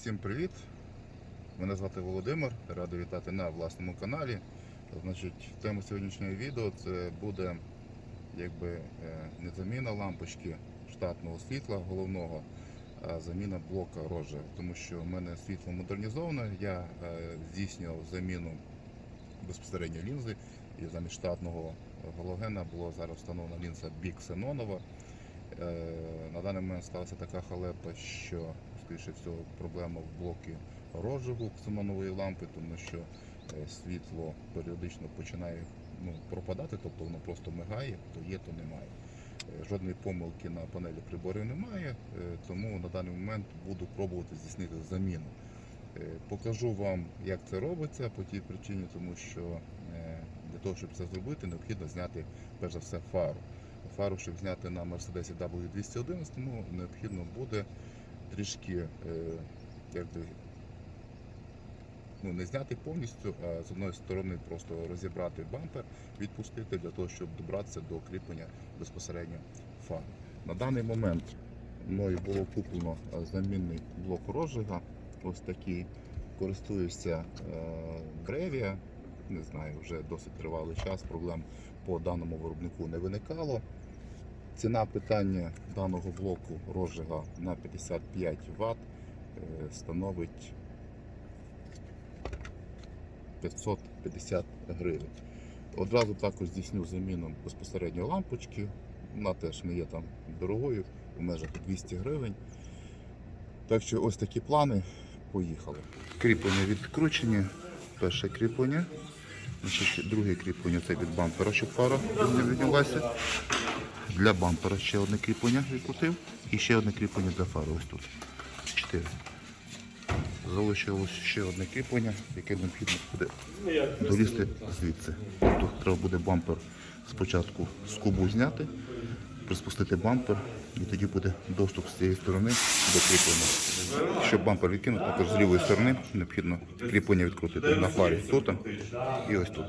Усім привіт! Мене звати Володимир, радий вітати на власному каналі. Значить, тема сьогоднішнього відео це буде якби е, не заміна лампочки штатного світла головного, а заміна блока рожа. Тому що в мене світло модернізоване, я е, здійснював заміну безпосередньо лінзи і замість штатного галогена було зараз встановлена лінза Бік Сенонова. На даний момент сталася така халепа, що, скоріше всього, проблема в блокі розжигу ксенонової лампи, тому що е, світло періодично починає ну, пропадати, тобто воно просто мигає, то є, то немає. Е, Жодної помилки на панелі приборів немає, е, тому на даний момент буду пробувати здійснити заміну. Покажу вам, як це робиться по тій причині, тому що для того, щоб це зробити, необхідно зняти перш за все фару. Фару, щоб зняти на Mercedes W211, ну, необхідно буде трішки е, якби, ну, не зняти повністю, а з одної сторони просто розібрати бампер, відпустити для того, щоб добратися до кріплення безпосередньо фари. На даний момент мною було куплено е, замінний блок розжига. Ось такий. Користуюся е, Не знаю, вже досить тривалий час. Проблем по даному виробнику не виникало. Ціна питання даного блоку розжига на 55 Вт е, становить 550 гривень. Одразу також здійсню заміну безпосередньо лампочки. Вона теж не є там дорогою, в межах 200 гривень. Так що ось такі плани. Поїхали. Кріплення відкручені. Перше кріплення. Друге кріплення це від бампера, щоб фара не віднялася. Для бампера ще одне кріплення відкрутив. І ще одне кріплення для фари. Ось тут. Чотири. Залишилось ще одне кріплення, яке необхідно буде долізти звідси. Тобто треба буде бампер спочатку з кубу зняти, приспустити бампер, і тоді буде доступ з цієї сторони до кріплення. Щоб бампер відкинути, також з лівої сторони необхідно кріплення відкрутити на фарі тут і ось тут.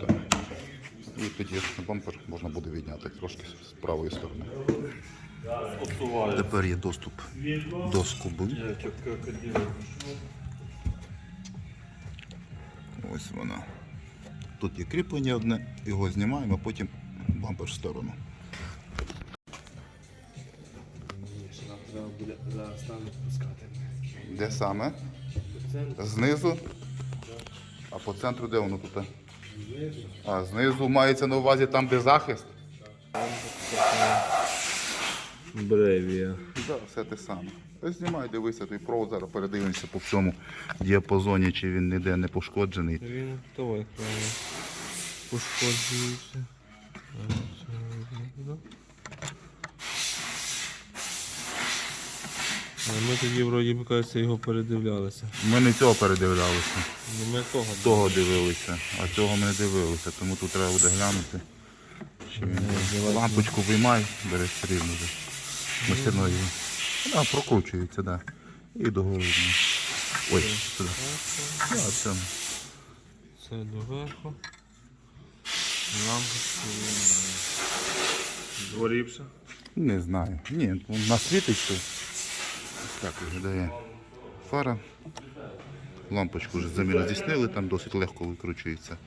І тоді бампер можна буде відняти трошки з правої сторони. Тепер є доступ до скобу. Ось вона. Тут є кріплення одне, його знімаємо, потім бампер в сторону. Де саме? Знизу. А по центру де воно тут? А знизу мається на увазі там, де захист. Бревія. Так, все те саме. Знімай, дивися, той провод зараз передивимося по всьому діапазоні, чи він ніде не пошкоджений. Він давай пошкоджується. А, це видно. А ми тоді вроді би кажеться, його передивлялися. Ми не цього передивлялися, Ну, Ми того. того дивилися, а цього ми не дивилися, тому тут треба буде глянути. Чи він давай. лампочку виймай, береш все рівно вже. Ми все одно її. Вона прокручується, так. Да. І догори. Ой, сюди. А, це. Це доверху. Лампочка. Дворівша. Не знаю. Ні, на світить що. Так виглядає фара. Лампочку вже заміну здійснили, там досить легко викручується.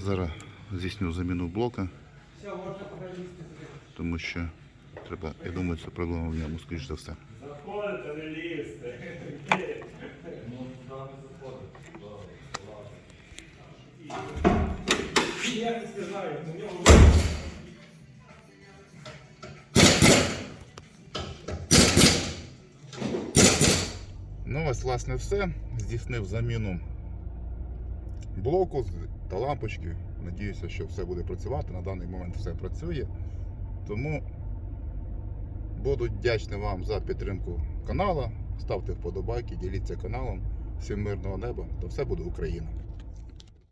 Зараз здійсню заміну блока. Тому що треба, я думаю, це проблема в ньому, скоріш за все. Я не знаю, Ну ось власне все. Здійснив заміну блоку та лампочки. Надіюся, що все буде працювати. На даний момент все працює. Тому буду вдячний вам за підтримку каналу. Ставте вподобайки, діліться каналом. Всім мирного неба, то все буде Україна.